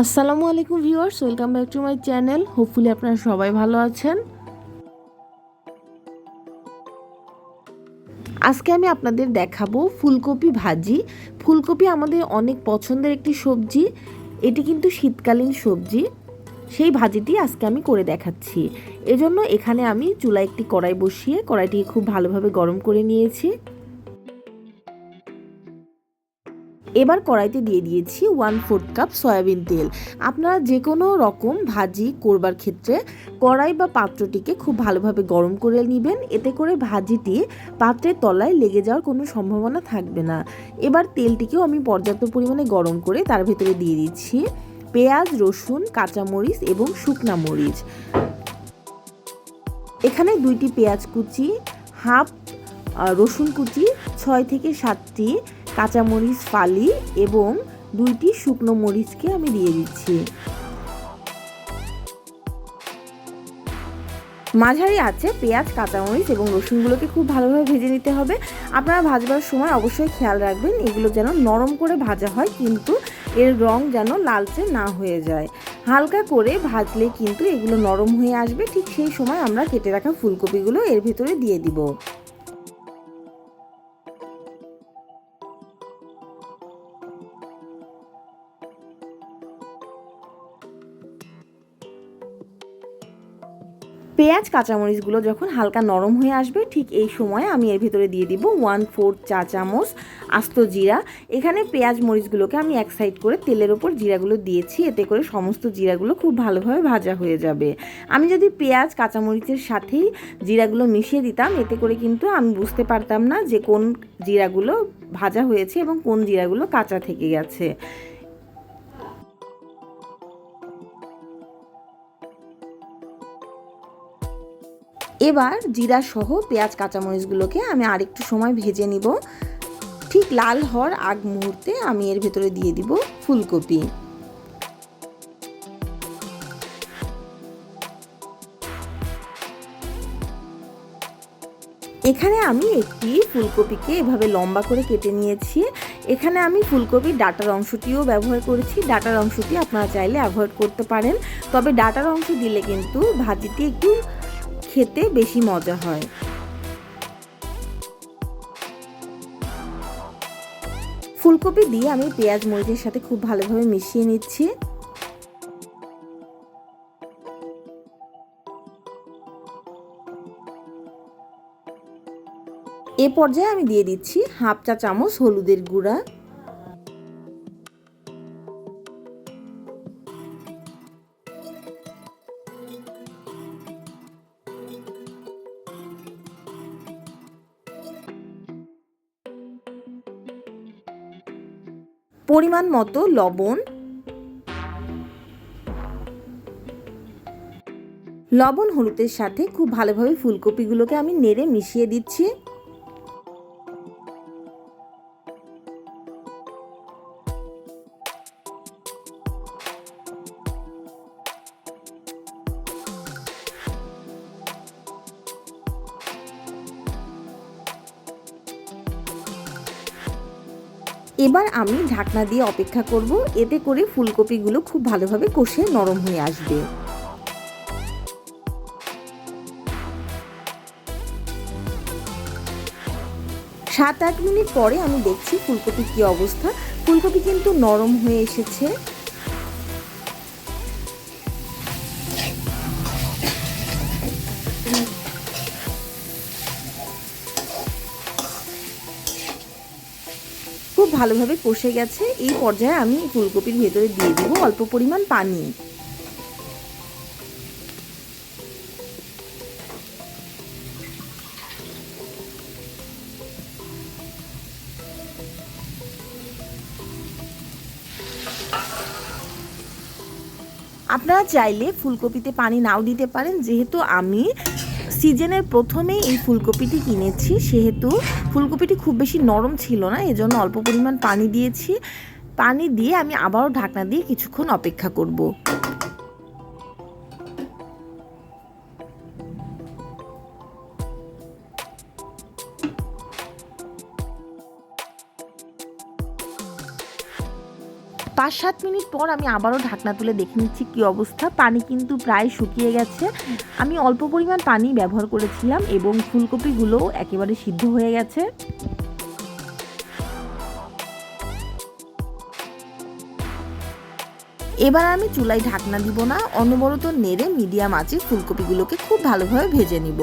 আসসালামু আলাইকুম viewers, welcome back to my channel. Hopefully আপনারা সবাই ভালো আছেন। আজকে আমি আপনাদের দেখাবো ফুলকপি ভাজি। ফুলকপি আমাদের অনেক পছন্দের একটি সবজি। এটি কিন্তু শীতকালীন সবজি। সেই ভাজিটি আজকে আমি করে দেখাচ্ছি। এজন্য এখানে আমি চুলায় একটি কড়াই বসিয়ে কড়াইটিকে খুব ভালোভাবে গরম করে নিয়েছি। এবার কড়াইতে দিয়ে দিয়েছি ওয়ান ফোর্থ কাপ সয়াবিন তেল। আপনারা যে কোনো রকম ভাজি করবার ক্ষেত্রে কড়াই বা পাত্রটিকে খুব ভালোভাবে গরম করে নেবেন। এতে করে ভাজিটি পাত্রের তলায় লেগে যাওয়ার কোনো সম্ভাবনা থাকবে না। এবার তেলটিকেও আমি পর্যাপ্ত পরিমাণে গরম করে তার ভেতরে দিয়ে দিচ্ছি পেঁয়াজ, রসুন, কাঁচামরিচ এবং শুকনা মরিচ। এখানে দুইটি পেঁয়াজ কুচি, হাফ রসুন কুচি, ছয় থেকে সাতটি কাঁচামরিচ, ফালি এবং দুইটি শুকনো মরিচকে আমি দিয়ে দিচ্ছি। মাঝারি আছে পেঁয়াজ, কাঁচামরিচ এবং রসুনগুলোকে খুব ভালোভাবে ভেজে নিতে হবে। আপনারা ভাজবার সময় অবশ্যই খেয়াল রাখবেন, এগুলো যেন নরম করে ভাজা হয়, কিন্তু এর রং যেন লালচে না হয়ে যায়। হালকা করে ভাজলে কিন্তু এগুলো নরম হয়ে আসবে, ঠিক সেই সময় আমরা কেটে রাখা ফুলকপিগুলো এর ভেতরে দিয়ে দিব। পেঁয়াজ, কাঁচামরিচগুলো যখন হালকা নরম হয়ে আসবে, ঠিক এই সময় আমি এর ভিতরে দিয়ে দিব ওয়ান ফোর্থ চা চামচ আস্ত জিরা। এখানে পেঁয়াজ, মরিচগুলোকে আমি এক সাইড করে তেলের ওপর জিরাগুলো দিয়েছি, এতে করে সমস্ত জিরাগুলো খুব ভালোভাবে ভাজা হয়ে যাবে। আমি যদি পেঁয়াজ, কাঁচামরিচের সাথেই জিরাগুলো মিশিয়ে দিতাম, এতে করে কিন্তু আমি বুঝতে পারতাম না যে কোন জিরাগুলো ভাজা হয়েছে এবং কোন জিরাগুলো কাঁচা থেকে গেছে। এবার জিরা সহ পেঁয়াজ, কাঁচামরিচগুলোকে আমি আরেকটু সময় ভেজে নিব। ঠিক লাল হওয়ার আগ মুহূর্তে আমি এর ভেতরে দিয়ে দিব ফুলকপি। এখানে আমি একটি ফুলকপিকে এভাবে লম্বা করে কেটে নিয়েছি। এখানে আমি ফুলকপির ডাটার অংশটিও ব্যবহার করেছি। ডাটার অংশটি আপনারা চাইলে অ্যাভয়েড করতে পারেন। তবে ডাটার অংশ দিলে কিন্তু ভাজিটি একটু খেতে বেশি মজা হয়। ফুলকপি দিয়ে আমি পেঁয়াজ মরিচের সাথে খুব ভালোভাবে মিশিয়ে নিচ্ছি। এ পর্যায়ে আমি দিয়ে দিচ্ছি হাফ চা চামচ হলুদের গুঁড়া। পরিমাণ মতো লবণ। লবণ হলুদের সাথে খুব ভালোভাবে ফুলকপিগুলোকে আমি নেড়ে মিশিয়ে দিচ্ছি। এবার আমি ঢাকনা দিয়ে অপেক্ষা করব। এতে করে ফুলকপিগুলো খুব ভালোভাবে কষে নরম হয়ে আসবে। সাত আট মিনিট পরে আমি দেখছি ফুলকপির কী অবস্থা। ফুলকপি কিন্তু নরম হয়ে এসেছে। ভালোভাবে কষে গেছে। এই পর্যায়ে আমি ফুলকপির ভেতরে দিয়ে দেবো অল্প পরিমাণ পানি। আপনারা চাইলে ফুলকপিতে পানি নাও দিতে পারেন। যেহেতু আমি সিজনের প্রথমেই এই ফুলকপিটি কিনেছি, সেহেতু ফুলকপিটি খুব বেশি নরম ছিল না, এজন্য অল্প পরিমাণ পানি দিয়েছি। পানি দিয়ে আমি আবারও ঢাকনা দিয়ে কিছুক্ষণ অপেক্ষা করব। পাঁচ সাত মিনিট পর আমি আবারও ঢাকনা তুলে দেখে নিচ্ছি কী অবস্থা। পানি কিন্তু প্রায় শুকিয়ে গেছে। আমি অল্প পরিমাণ পানি ব্যবহার করেছিলাম এবং ফুলকপিগুলো একেবারে সিদ্ধ হয়ে গেছে। এবার আমি চুলায় ঢাকনা দিব না, অনবরত নেড়ে মিডিয়াম আঁচে ফুলকপিগুলোকে খুব ভালোভাবে ভেজে নিব।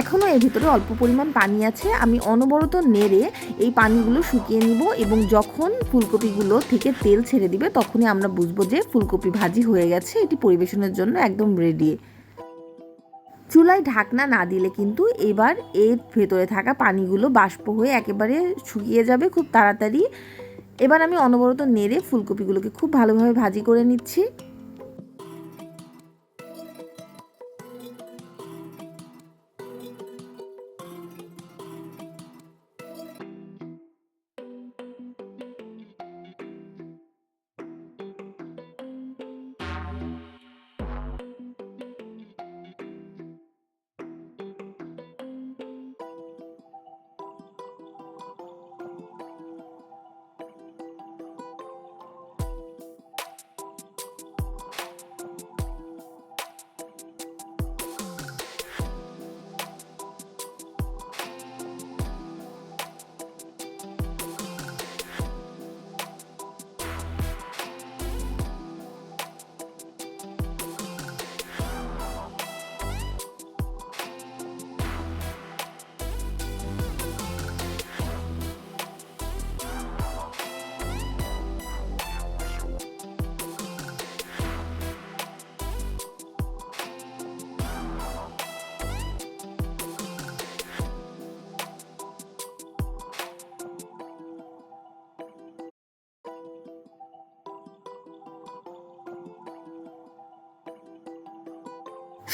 এখনও এর ভিতরে অল্প পরিমাণ পানি আছে। আমি অনবরত নেড়ে এই পানিগুলো শুকিয়ে নিব এবং যখন ফুলকপিগুলো থেকে তেল ছেড়ে দিবে, তখনই আমরা বুঝব যে ফুলকপি ভাজি হয়ে গেছে। এটি পরিবেশনের জন্য একদম রেডি চুলায় ঢাকনা না দিলে কিন্তু এবার এর ভেতরে থাকা পানিগুলো বাষ্প হয়ে একেবারে শুকিয়ে যাবে খুব তাড়াতাড়ি। এবার আমি অনবরত নেড়ে ফুলকপিগুলোকে খুব ভালোভাবে ভাজি করে নিচ্ছি।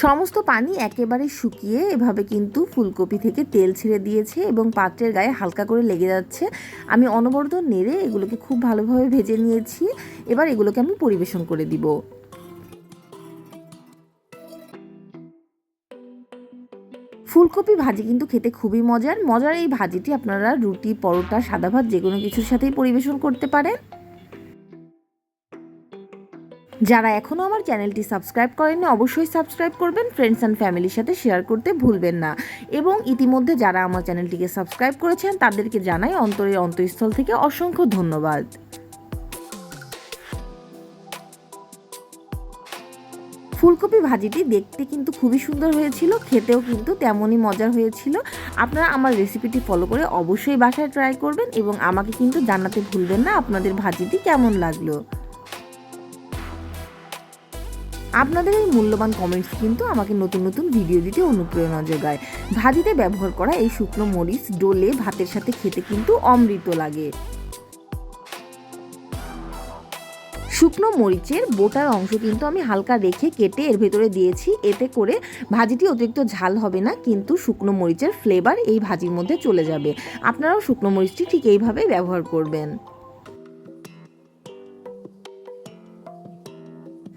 সমস্ত পানি একেবারে শুকিয়ে এভাবে কিন্তু ফুলকপি থেকে তেল ছেড়ে দিয়েছে এবং পাত্রের গায়ে হালকা করে লেগে যাচ্ছে। আমি অনবরত নেড়ে এগুলোকে খুব ভালোভাবে ভেজে নিয়েছি। এবার এগুলোকে আমি পরিবেশন করে দিব। ফুলকপি ভাজি কিন্তু খেতে খুবই মজার। মজার এই ভাজিটি আপনারা রুটি, পরোটা, সাদা ভাত যে কোনো কিছুর সাথেই পরিবেশন করতে পারেন। যারা এখনও আমার চ্যানেলটি সাবস্ক্রাইব করেননি, অবশ্যই সাবস্ক্রাইব করবেন ফ্রেন্ডস অ্যান্ড ফ্যামিলির সাথে শেয়ার করতে ভুলবেন না। এবং ইতিমধ্যে যারা আমার চ্যানেলটিকে সাবস্ক্রাইব করেছেন, তাদেরকে জানাই অন্তরের অন্তঃস্থল থেকে অসংখ্য ধন্যবাদ। ফুলকপি ভাজিটি দেখতে কিন্তু খুবই সুন্দর হয়েছিল, খেতেও কিন্তু তেমনই মজার হয়েছিল। আপনারা আমার রেসিপিটি ফলো করে অবশ্যই বাসায় ট্রাই করবেন এবং আমাকে কিন্তু জানাতে ভুলবেন না আপনাদের ভাজিটি কেমন লাগল। আপনাদের এই মূল্যবান কমেন্টস কিন্তু আমাকে নতুন নতুন ভিডিও দিতে অনুপ্রেরণা যোগায়। ভাজিতে ব্যবহার করা এই শুকনো মরিচ, ডোলে, ভাতের সাথে খেতে কিন্তু অমৃত লাগে। শুকনো মরিচের বোটার অংশ কিন্তু আমি হালকা রেখে কেটে এর ভেতরে দিয়েছি। এতে করে ভাজিটি অতিরিক্ত ঝাল হবে না, কিন্তু শুকনো মরিচের ফ্লেভার এই ভাজির মধ্যে চলে যাবে। আপনারাও শুকনো মরিচটি ঠিক এইভাবেই ব্যবহার করবেন।